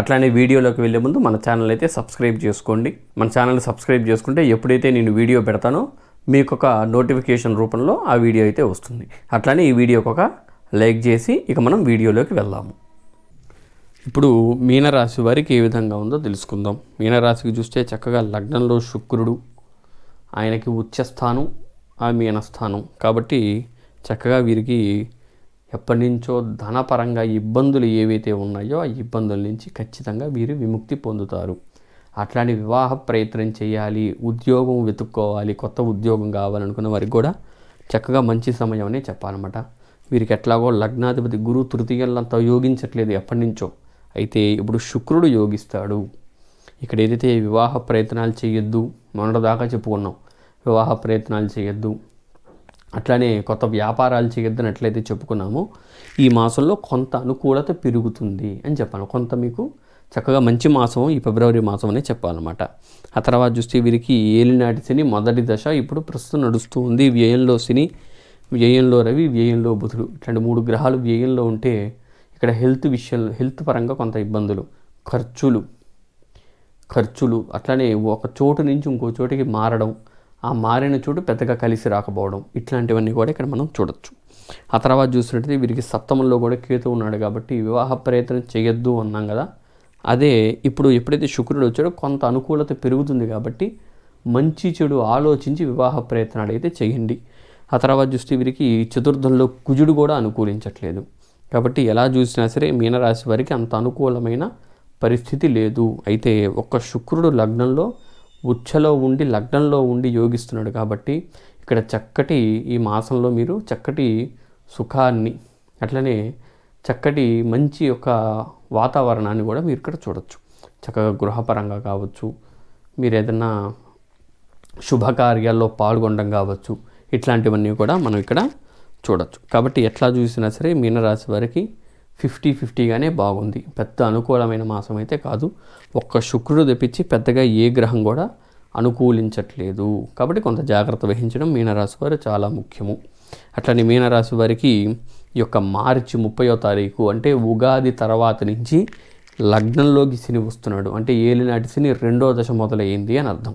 అట్లానే వీడియోలోకి వెళ్ళే ముందు మన ఛానల్ అయితే సబ్స్క్రైబ్ చేసుకోండి. మన ఛానల్ సబ్స్క్రైబ్ చేసుకుంటే ఎప్పుడైతే నేను వీడియో పెడతానో మీకు ఒక నోటిఫికేషన్ రూపంలో ఆ వీడియో అయితే వస్తుంది. అట్లానే ఈ వీడియోకి ఒక లైక్ చేసి ఇక మనం వీడియోలోకి వెళ్దాము. ఇప్పుడు మీనరాశి వారికి ఏ విధంగా ఉందో తెలుసుకుందాం. మీనరాశికి చూస్తే చక్కగా లగ్నంలో శుక్రుడు ఆయనకి ఉచ్చస్థానం ఆ మీనస్థానం కాబట్టి చక్కగా వీరికి ఎప్పటి నుంచో ధనపరంగా ఇబ్బందులు ఏవైతే ఉన్నాయో ఆ ఇబ్బందుల నుంచి ఖచ్చితంగా వీరు విముక్తి పొందుతారు. అట్లాంటి వివాహ ప్రయత్నం చేయాలి ఉద్యోగం వెతుక్కోవాలి కొత్త ఉద్యోగం కావాలనుకున్న వారికి కూడా చక్కగా మంచి సమయం అనే చెప్పాలన్నమాట. వీరికి ఎట్లాగో లగ్నాధిపతి గురు తృతీయంలంతా యోగించట్లేదు ఎప్పటి నుంచో. అయితే ఇప్పుడు శుక్రుడు యోగిస్తాడు. ఇక్కడ ఏదైతే వివాహ ప్రయత్నాలు చేయొద్దు మొన్నటిదాకా చెప్పుకున్నాం వివాహ ప్రయత్నాలు చేయొద్దు అట్లానే కొత్త వ్యాపారాలు చేయొద్దనట్లయితే చెప్పుకున్నాము చెప్పుకున్నామో ఈ మాసంలో కొంత అనుకూలత పెరుగుతుంది అని చెప్పాను కొంత మీకు చక్కగా మంచి మాసం ఈ ఫిబ్రవరి మాసం అనే చెప్పాలన్నమాట. ఆ తర్వాత చూస్తే వీరికి ఏలినాటి శని మొదటి దశ ఇప్పుడు ప్రస్తుతం నడుస్తూ ఉంది వ్యయంలో శని వ్యయంలో రవి వ్యయంలో బుధుడు. ఇట్లాంటి మూడు గ్రహాలు వ్యయంలో ఉంటే ఇక్కడ హెల్త్ విషయంలో హెల్త్ పరంగా కొంత ఇబ్బందులు. ఖర్చులు ఖర్చులు అట్లానే ఒక చోటు నుంచి ఇంకో చోటికి మారడం ఆ మారిన చూడు పెద్దగా కలిసి రాకపోవడం ఇట్లాంటివన్నీ కూడా ఇక్కడ మనం చూడొచ్చు. ఆ తర్వాత చూసినట్టయితే వీరికి సప్తమంలో కూడా కేతు ఉన్నాడు కాబట్టి వివాహ ప్రయత్నం చేయొద్దు అన్నాం కదా. అదే ఇప్పుడు ఎప్పుడైతే శుక్రుడు వచ్చాడో కొంత అనుకూలత పెరుగుతుంది కాబట్టి మంచి చెడు ఆలోచించి వివాహ ప్రయత్నాలు అయితే చేయండి. ఆ తర్వాత చూస్తే వీరికి చతుర్థంలో కుజుడు కూడా అనుకూలించట్లేదు. కాబట్టి ఎలా చూసినా సరే మీనరాశి వారికి అంత అనుకూలమైన పరిస్థితి లేదు. అయితే ఒక్క శుక్రుడు లగ్నంలో ఉచ్చలో ఉండి లగ్నంలో ఉండి యోగిస్తున్నాడు కాబట్టి ఇక్కడ చక్కటి ఈ మాసంలో మీరు చక్కటి సుఖాన్ని అట్లనే చక్కటి మంచి ఒక వాతావరణాన్ని కూడా మీరు ఇక్కడ చూడొచ్చు. చక్కగా గృహపరంగా కావచ్చు మీరు ఏదైనా శుభకార్యాల్లో పాల్గొనడం కావచ్చు ఇట్లాంటివన్నీ కూడా మనం ఇక్కడ చూడొచ్చు. కాబట్టి ఎట్లా చూసినా సరే మీనరాశి వారికి ఫిఫ్టీ ఫిఫ్టీగానే బాగుంది. పెద్ద అనుకూలమైన మాసం అయితే కాదు. ఒక్క శుక్రుడు తెప్పించి పెద్దగా ఏ గ్రహం కూడా అనుకూలించట్లేదు. కాబట్టి కొంత జాగ్రత్త వహించడం మీనరాశి వారు చాలా ముఖ్యము. అట్లనే మీనరాశి వారికి ఈ యొక్క మార్చి ముప్పయో తారీఖు అంటే ఉగాది తర్వాత నుంచి లగ్నంలోకి శని వస్తున్నాడు. అంటే ఏలినాటి శని రెండో దశ మొదలయ్యింది అని అర్థం.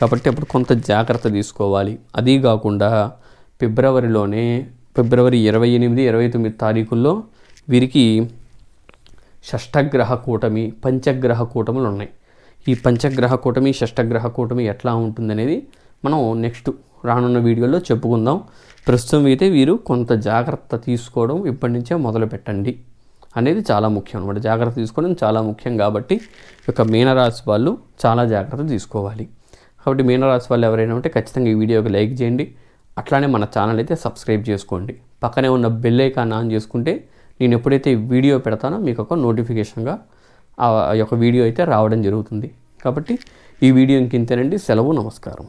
కాబట్టి అప్పుడు కొంత జాగ్రత్త తీసుకోవాలి. అదీ కాకుండా ఫిబ్రవరిలోనే ఫిబ్రవరి ఇరవై ఎనిమిది ఇరవై తొమ్మిది తారీఖుల్లో వీరికి షష్టగ్రహ కూటమి పంచగ్రహ కూటములు ఉన్నాయి. ఈ పంచగ్రహ కూటమి షష్టగ్రహ కూటమి ఎట్లా ఉంటుందనేది మనం నెక్స్ట్ రానున్న వీడియోలో చెప్పుకుందాం. ప్రస్తుతం అయితే వీరు కొంత జాగ్రత్త తీసుకోవడం ఇప్పటి నుంచే మొదలు పెట్టండి అనేది చాలా ముఖ్యం అనమాట జాగ్రత్త తీసుకోవడం చాలా ముఖ్యం కాబట్టి యొక్క మీనరాశి వాళ్ళు చాలా జాగ్రత్త తీసుకోవాలి. కాబట్టి మీనరాశి వాళ్ళు ఎవరైనా ఉంటే ఖచ్చితంగా ఈ వీడియోకి లైక్ చేయండి. అట్లానే మన ఛానల్ అయితే సబ్స్క్రైబ్ చేసుకోండి. పక్కనే ఉన్న బెల్ ఐకాన్ ఆన్ చేసుకుంటే నేను ఎప్పుడైతే వీడియో పెడతానో మీకు ఒక నోటిఫికేషన్గా ఆ యొక్క వీడియో అయితే రావడం జరుగుతుంది. కాబట్టి ఈ వీడియో ఇంకింతేనండి. సెలవు నమస్కారం.